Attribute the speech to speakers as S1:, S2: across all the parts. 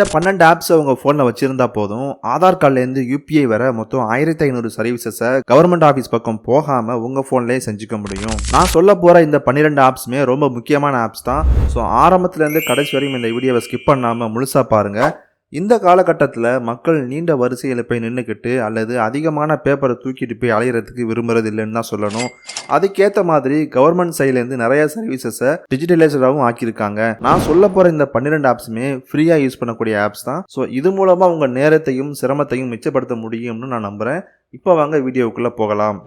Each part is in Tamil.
S1: இந்த பன்னெண்டு ஆப்ஸ் உங்க போன்ல வச்சிருந்தா போதும். ஆதார் கார்டுல இருந்து யூபிஐ வர மொத்தம் ஆயிரத்தி ஐநூறு சர்வீசஸை கவர்மெண்ட் ஆஃபீஸ் பக்கம் போகாம உங்க போன்லயே செஞ்சுக்க முடியும். நான் சொல்ல போற இந்த பன்னிரெண்டு ஆப்ஸுமே ரொம்ப முக்கியமான ஆப்ஸ் தான். ஸோ ஆரம்பத்துல இருந்து கடைசி வரையும் இந்த வீடியோவை ஸ்கிப் பண்ணாம முழுசா பாருங்க. இந்த காலகட்டத்தில் மக்கள் நீண்ட வரிசையில் போய் நின்றுக்கிட்டு அல்லது அதிகமான பேப்பரை தூக்கிட்டு போய் அலையிறதுக்கு விரும்புறது இல்லைன்னு தான் சொல்லணும். அதுக்கேற்ற மாதிரி கவர்மெண்ட் சைட்லேருந்து நிறைய சர்வீசஸை டிஜிட்டலைஸ்டாகவும் ஆக்கியிருக்காங்க. நான் சொல்ல போகிற இந்த பன்னிரெண்டு ஆப்ஸுமே ஃப்ரீயாக யூஸ் பண்ணக்கூடிய ஆப்ஸ் தான். ஸோ இது மூலமாக உங்கள் நேரத்தையும் சிரமத்தையும் மிச்சப்படுத்த முடியும்னு நான் நம்புகிறேன் இப்போ வாங்க வீடியோவுக்குள்ளே போகலாம்.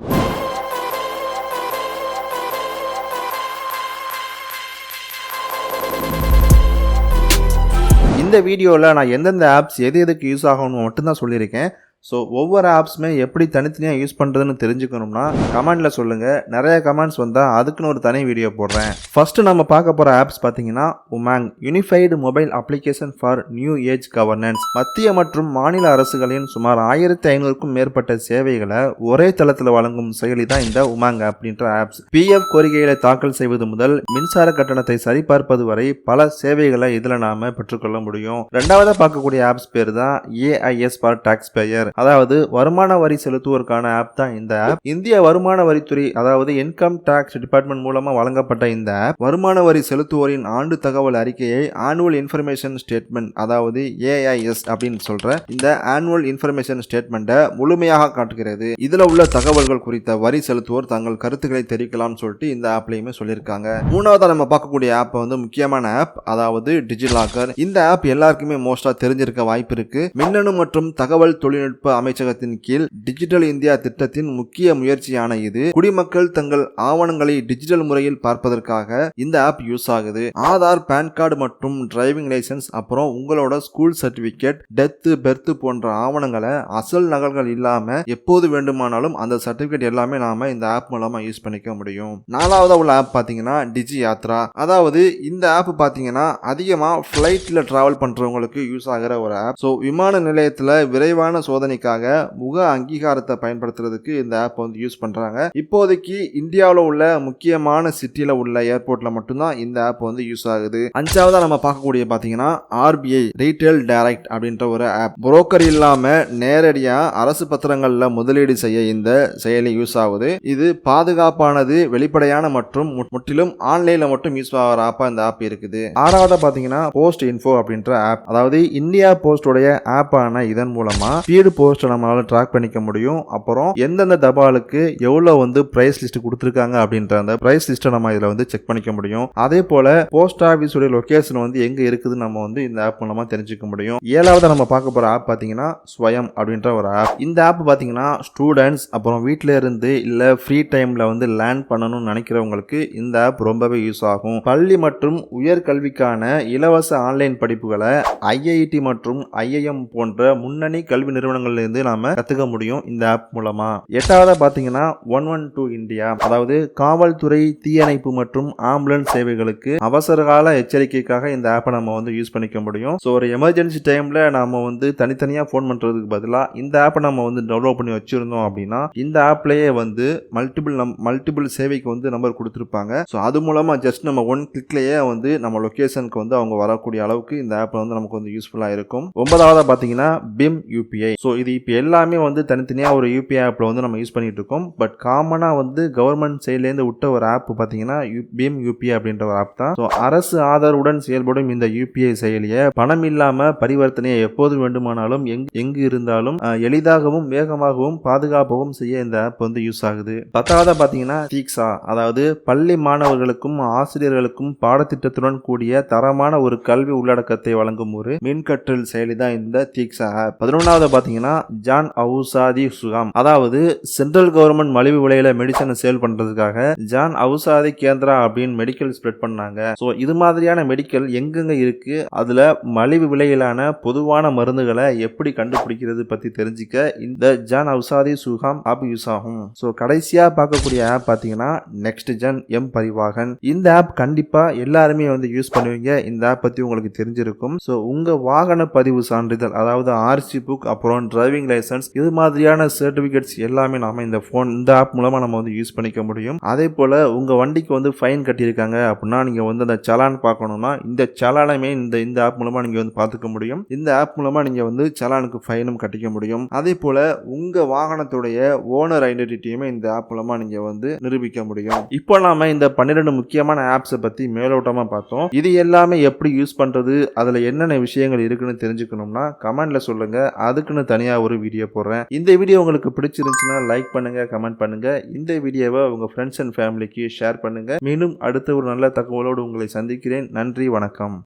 S1: இந்த வீடியோவில் நான் எந்தெந்த ஆப்ஸ் எது எதுக்கு யூஸ் ஆகணும்னு மட்டும்தான் சொல்லியிருக்கேன். ஸோ ஒவ்வொரு ஆப்ஸுமே எப்படி தனித்தனியாக யூஸ் பண்ணுறதுன்னு தெரிஞ்சுக்கணும்னா கமெண்டில் சொல்லுங்கள் நிறைய கமெண்ட்ஸ் வந்தால் அதுக்குன்னு ஒரு தனி வீடியோ போடுறேன். ஃபஸ்ட்டு நம்ம பார்க்க போகிற ஆப்ஸ் பார்த்தீங்கன்னா Umang unified mobile application for new age governance மத்திய மற்றும் மாநில அரசுகளின் சுமார் ஆயிரத்தி ஐநூறுக்கும் மேற்பட்ட சேவைகளை ஒரே தளத்தில் வழங்கும் செயலி தான் இந்த உமாங் அப்படின்ற ஆப்ஸ் பிஎஃப் கோரிக்கைகளை தாக்கல் செய்வது முதல் மின்சார கட்டணத்தை சரிபார்ப்பது வரை பல சேவைகளை இதில் நாம் பெற்றுக்கொள்ள முடியும். ரெண்டாவதாக பார்க்கக்கூடிய ஆப்ஸ் பேர் தான் ஏஐஎஸ் ஃபார் டாக்ஸ் பேயர் அதாவது வருமான வரி செலுத்துவோருக்கான ஆப் தான் இந்த ஆப் இந்திய வருமான வரித்துறை அதாவது இன்கம் டாக்ஸ் டிபார்ட்மெண்ட் மூலமா வழங்கப்பட்ட இந்த ஆப் வருமான வரி செலுத்துவோரின் ஆண்டு தகவல் அறிக்கையை ஆனுவல் இன்ஃபர்மேஷன் ஸ்டேட்மெண்ட் அதாவது ஏஐஎஸ் அப்படின்னு சொல்ற இந்த ஆனுவல் இன்ஃபர்மேஷன் ஸ்டேட்மெண்ட்டை முழுமையாக காட்டுகிறது. இதுல உள்ள தகவல்கள் குறித்த வரி செலுத்துவோர் தங்கள் கருத்துக்களை தெரிவிக்கலாம்னு சொல்லிட்டு இந்த ஆப்லயுமே சொல்லியிருக்காங்க. மூணாவதா நம்ம பார்க்கக்கூடிய ஆப் வந்து முக்கியமான ஆப் அதாவது டிஜிலாக்கர் இந்த ஆப் எல்லாருக்குமே மோஸ்டா தெரிஞ்சிருக்க வாய்ப்பு இருக்கு. மின்னணு மற்றும் தகவல் தொழில்நுட்ப அமைச்சகத்தின் கீழ் டிஜிட்டல் இந்தியா திட்டத்தின் முக்கிய முயற்சியான இது. குடிமக்கள் தங்கள் ஆவணங்களை டிஜிட்டல் முறையில் பார்ப்பதற்காக இந்த ஆப் யூஸ் ஆகுது. ஆதார் பேன் கார்டு மற்றும் டிரைவிங் லைசன்ஸ் அப்புறம் உங்களோட ஸ்கூல் சர்டிபிகேட் டெத்து பெர்த் போன்ற ஆவணங்களை அசல் நகல்கள் இல்லாம எப்போது வேண்டுமானாலும் அந்த சர்டிபிகேட் எல்லாமே நாம இந்த ஆப் மூலமா யூஸ் பண்ணிக்க முடியும். நாலாவதா உள்ள ஆப் பாத்தீங்கன்னா டிஜி யாத்ரா. அதாவது இந்த ஆப் பாத்தீங்கன்னா அதிகமா ஃபிளைட்ல டிராவல் பண்றவங்களுக்கு யூஸ் ஆகிற ஒரு ஆப். ஸோ விமான நிலையத்துல விரைவான சோதனை சோதனைக்காக முக அங்கீகாரத்தை பயன்படுத்துறதுக்கு இந்த ஆப் வந்து யூஸ் பண்றாங்க. இப்போதைக்கு இந்தியாவில் உள்ள முக்கியமான சிட்டியில உள்ள ஏர்போர்ட்ல மட்டும்தான் இந்த ஆப் வந்து யூஸ் ஆகுது. அஞ்சாவதா நம்ம பார்க்கக்கூடிய பாத்தீங்கன்னா ஆர்பிஐ ரீட்டைல் டைரக்ட் அப்படின்ற ஒரு ஆப் புரோக்கர் இல்லாம நேரடியா அரசு பத்திரங்கள்ல முதலீடு செய்ய இந்த செயலி யூஸ் ஆகுது. இது பாதுகாப்பானது வெளிப்படையான மற்றும் முற்றிலும் ஆன்லைன்ல மட்டும் யூஸ் ஆகிற ஆப்பா இந்த ஆப் இருக்குது. ஆறாவதா பாத்தீங்கன்னா போஸ்ட் இன்ஃபோ அப்படின்ற ஆப் அதாவது இந்தியா போஸ்டோடைய ஆப் ஆன இதன் மூலமா ஸ்பீடு போஸ்ட் நம்மளால ட்ராக் பண்ணிக்க முடியும். அப்புறம் எந்தெந்த தபாலுக்கு எவ்வளவு வந்து பிரைஸ் லிஸ்ட் கொடுத்துருக்காங்க அப்படின்ற அந்த பிரைஸ் லிஸ்ட்டை நம்ம இதில் வந்து செக் பண்ணிக்க முடியும். அதே போல போஸ்ட் ஆஃபீஸ் உடைய லொகேஷன் வந்து எங்க இருக்குதுன்னு நம்ம வந்து இந்த ஆப் மூலமா தெரிஞ்சுக்க முடியும். ஏழாவது நம்ம பார்க்க போற ஆப் பார்த்தீங்கன்னா ஸ்வயம் அப்படின்ற ஒரு ஆப் இந்த ஆப் பார்த்தீங்கன்னா ஸ்டூடெண்ட்ஸ் அப்புறம் வீட்ல இருந்து இல்ல ஃப்ரீ டைம்ல வந்து லேர்ன் பண்ணணும்னு நினைக்கிறவங்களுக்கு இந்த ஆப் ரொம்பவே யூஸ் ஆகும். பள்ளி மற்றும் உயர்கல்விக்கான இலவச ஆன்லைன் படிப்புகளை ஐஐடி மற்றும் ஐஐஎம் போன்ற முன்னணி கல்வி நிறுவனங்கள் இருந்து நாம கத்துக்க முடியும் இந்த ஆப் மூலமா. எட்டாவதாக பாத்தீங்கன்னா ஒன் ஒன் டூ இந்தியா. அதாவது காவல்துறை தீயணைப்பு மற்றும் ஆம்புலன்ஸ் சேவைகளுக்கு அவசரகால எச்சரிக்கைக்காக இந்த ஆப்பை நம்ம வந்து யூஸ் பண்ணிக்க முடியும். ஸோ ஒரு எமர்ஜென்சி டைம்ல நாம வந்து தனித்தனியா ஃபோன் பண்றதுக்கு பதிலாக இந்த ஆப்பை நம்ம வந்து டவுன்லோட் பண்ணி வச்சிருந்தோம் அப்படின்னா இந்த ஆப்லயே வந்து மல்டிபிள் நம் மல்டிபிள் சேவைக்கு வந்து நம்பர் கொடுத்துருப்பாங்க. ஸோ அது மூலமா ஜஸ்ட் நம்ம ஒன் கிளிக்லயே வந்து நம்ம லொக்கேஷனுக்கு வந்து அவங்க வரக்கூடிய அளவுக்கு இந்த ஆப் வந்து நமக்கு வந்து யூஸ்ஃபுல்லாக இருக்கும். ஒன்பதாவது பார்த்தீங்கன்னா பிம் யூபிஐ ஸோ இது இப்போ எல்லாமே வந்து தனித்தனியாக ஒரு யூபிஐ ஆப்பில் வந்து நம்ம யூஸ் பண்ணிகிட்டு இருக்கோம் பட் காமனாக வந்து கவர்மெண்ட் சைட்லேருந்து விட்ட ஒரு ஆப் பார்த்தீங்கன்னா பீம் யூபிஐ அப்படின்ற ஒரு ஆப் தான். ஸோ அரசு ஆதரவுடன் செயல்படும் இந்த யூபிஐ செயலியை பணம் இல்லாமல் பரிவர்த்தனையை எப்போது வேண்டுமானாலும் எங் எங்கு இருந்தாலும் எளிதாகவும் வேகமாகவும் பாதுகாப்பாகவும் செய்ய இந்த ஆப் வந்து யூஸ் ஆகுது. பத்தாவது பார்த்தீங்கன்னா தீக்ஸா அதாவது பள்ளி மாணவர்களுக்கும் ஆசிரியர்களுக்கும் பாடத்திட்டத்துடன் கூடிய தரமான ஒரு கல்வி உள்ளடக்கத்தை வழங்கும் ஒரு மின்கற்றல் செயலி தான் இந்த தீக்ஸா ஆப் பதினொன்றாவது பார்த்தீங்கன்னா ஜான் அவுசாதி சுகாம். அதாவது சென்ட்ரல் கவர்மெண்ட் மலிவு விலையில மெடிசனை சேல் பண்றதுக்காக ஜான் அவுசாதி கேந்திரா அப்படின்னு மெடிக்கல் ஸ்ப்ரெட் பண்ணாங்க. ஸோ இது மாதிரியான மெடிக்கல் எங்கெங்க இருக்கு? அதுல மலிவு விலையிலான பொதுவான மருந்துகளை எப்படி கண்டுபிடிக்கிறது பத்தி தெரிஞ்சுக்க இந்த ஜான் அவுசாதி சுகாம் ஆப் யூஸ் ஆகும். ஸோ கடைசியா பார்க்கக்கூடிய ஆப் பார்த்தீங்கன்னா நெக்ஸ்ட் ஜென் எம் பரிவாகன். இந்த ஆப் கண்டிப்பா எல்லாருமே வந்து யூஸ் பண்ணுவீங்க. இந்த ஆப் பத்தி உங்களுக்கு தெரிஞ்சிருக்கும். ஸோ உங்க வாகன பதிவு சான்றிதழ் அதாவது ஆர்சி புக் அப்புறம் டிரைவிங் லைசன்ஸ் இது மாதிரியான சர்டிபிகேட்ஸ் எல்லாமே நாம இந்த ஃபோன் இந்த ஆப் மூலமாக நம்ம வந்து யூஸ் பண்ணிக்க முடியும். அதே போல் உங்கள் வண்டிக்கு வந்து ஃபைன் கட்டியிருக்காங்க அப்படின்னா நீங்கள் வந்து அந்த சலான் பார்க்கணும்னா இந்த சலானமே இந்த இந்த ஆப் மூலமாக நீங்கள் வந்து பார்த்துக்க முடியும். இந்த ஆப் மூலமாக நீங்கள் வந்து சலானுக்கு ஃபைனும் கட்டிக்க முடியும். அதே போல் உங்கள் வாகனத்துடைய ஓனர் ஐடென்டிட்டியுமே இந்த ஆப் மூலமாக நீங்கள் வந்து நிரூபிக்க முடியும். இப்போ நாம இந்த பன்னிரெண்டு முக்கியமான ஆப்ஸை பற்றி மேலோட்டமாக பார்த்தோம். இது எல்லாமே எப்படி யூஸ் பண்ணுறது அதில் என்னென்ன விஷயங்கள் இருக்குன்னு தெரிஞ்சுக்கணும்னா கமெண்டில் சொல்லுங்கள் அதுக்குன்னு தனி தனியாக ஒரு வீடியோ போடுறேன். இந்த வீடியோ உங்களுக்கு பிடிச்சிருந்துச்சுன்னா லைக் பண்ணுங்க கமெண்ட் பண்ணுங்க. இந்த வீடியோவை உங்க ஃப்ரெண்ட்ஸ் அண்ட் ஃபேமிலிக்கு ஷேர் பண்ணுங்க. மீண்டும் அடுத்த ஒரு நல்ல தகவலோடு உங்களை சந்திக்கிறேன். நன்றி வணக்கம்.